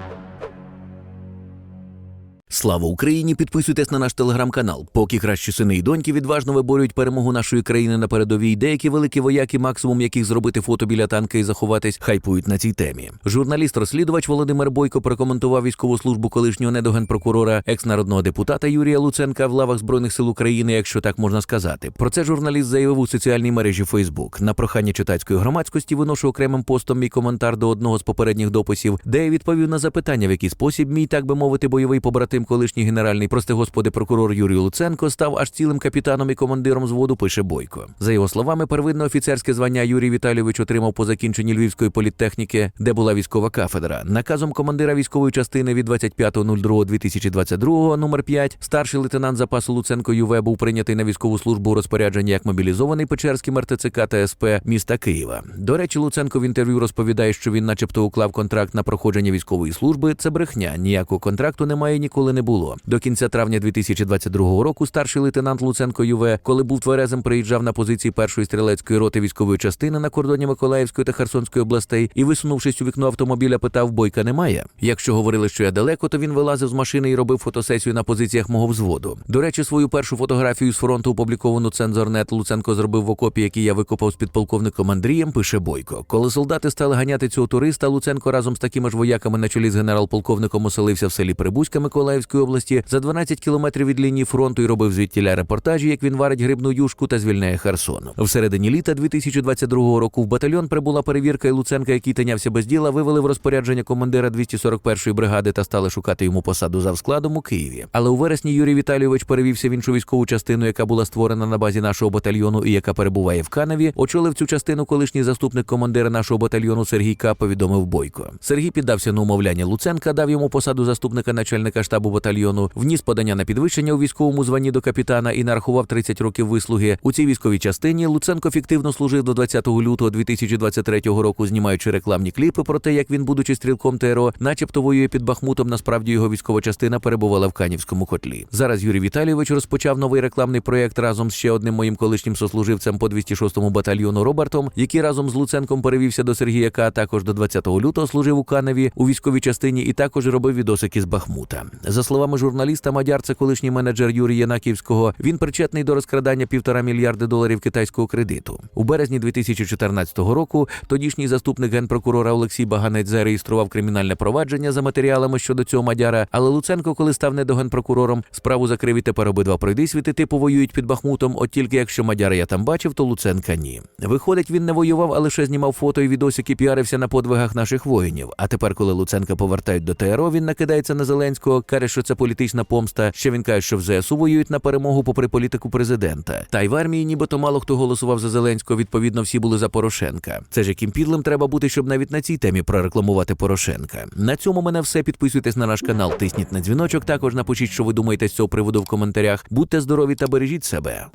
you Слава Україні! Підписуйтесь на наш телеграм-канал. Поки кращі сини і доньки відважно виборюють перемогу нашої країни на передовій, деякі великі вояки, максимум яких зробити фото біля танка і заховатись, хайпують на цій темі. Журналіст-розслідувач Володимир Бойко прокоментував військову службу колишнього недогенпрокурора, екс-народного депутата Юрія Луценка в лавах збройних сил України, якщо так можна сказати. Про це журналіст заявив у соціальній мережі Фейсбук. На прохання читацької громадськості виношу окремим постом мій коментар до одного з попередніх дописів, де я відповів на запитання, в який спосіб мій, так би мовити, бойовий побратим, колишній генеральний, прости господи, прокурор Юрій Луценко став аж цілим капітаном і командиром зводу. Пише Бойко. За його словами, первинне офіцерське звання Юрій Віталійович отримав по закінченні Львівської політтехніки, де була військова кафедра. Наказом командира військової частини від 25.02.2022 номер 5 старший лейтенант запасу Луценко ЮВ був прийнятий на військову службу у розпорядження як мобілізований Печерським РТЦК та СП міста Києва. До речі, Луценко в інтерв'ю розповідає, що він, начебто, уклав контракт на проходження військової служби. Це брехня. Ніякого контракту немає, ніколи не було. До кінця травня 2022 року старший лейтенант Луценко ЮВ, коли був тверезим, приїжджав на позиції першої стрілецької роти військової частини на кордоні Миколаївської та Херсонської областей і, висунувшись у вікно автомобіля, питав бойка немає. Якщо говорили, що я далеко, то він вилазив з машини і робив фотосесію на позиціях мого взводу. До речі, свою першу фотографію з фронту, опубліковану цензорнет, Луценко зробив в окопі, який я викопав з підполковником Андрієм. Пише Бойко. Коли солдати стали ганяти цього туриста, Луценко разом з такими ж вояками на чолі з генерал-полковником оселився в селі Прибузька Миколаївської області за 12 кілометрів від лінії фронту і робив звідтіля репортажі, як він варить грибну юшку та звільняє Херсон. В середині літа 2022 року в батальйон прибула перевірка і Луценка, який тинявся без діла, вивели в розпорядження командира 241-ї бригади та стали шукати йому посаду за складом у Києві. Але у вересні Юрій Віталійович перевівся в іншу військову частину, яка була створена на базі нашого батальйону і яка перебуває в Каневі. Очолив цю частину колишній заступник командира нашого батальйону Сергій К. повідомив Бойко. Сергій піддався на умовляння Луценка, дав йому посаду заступника начальника штабу батальйону, вніс подання на підвищення у військовому званні до капітана і нарахував 30 років вислуги. У цій військовій частині Луценко фіктивно служив до 20 лютого 2023 року, знімаючи рекламні кліпи про те, як він, будучи стрілком ТРО, начебто воює під Бахмутом. Насправді його військова частина перебувала в Канівському котлі. Зараз Юрій Віталійович розпочав новий рекламний проєкт разом з ще одним моїм колишнім сослуживцем по 206-му батальйону Робертом, який разом з Луценком перевівся до Сергія К. Також до 20 лютого служив у Каневі у військовій частині і також робив відосики з Бахмута. За словами журналіста, Мадяр це колишній менеджер Юрія Янаківського. Він причетний до розкрадання півтора мільярди доларів китайського кредиту. У березні 2014 року тодішній заступник генпрокурора Олексій Баганець зареєстрував кримінальне провадження за матеріалами щодо цього Мадяра. Але Луценко, коли став недогенпрокурором, справу закрив і тепер обидва пройдисвіти типу воюють під Бахмутом. От тільки якщо Мадяра я там бачив, то Луценка ні. Виходить, він не воював, а лише знімав фото і відосики, піарився на подвигах наших воїнів. А тепер, коли Луценка повертають до ТРО, він накидається на Зеленського, каже, що це політична помста. Ще він каже, що в ЗСУ воюють на перемогу попри політику президента. Та й в армії, нібито мало хто голосував за Зеленського. Відповідно, всі були за Порошенка. Це ж яким підлим треба бути, щоб навіть на цій темі прорекламувати Порошенка. На цьому мене все. Підписуйтесь на наш канал, тисніть на дзвіночок. Також напишіть, що ви думаєте з цього приводу в коментарях. Будьте здорові та бережіть себе.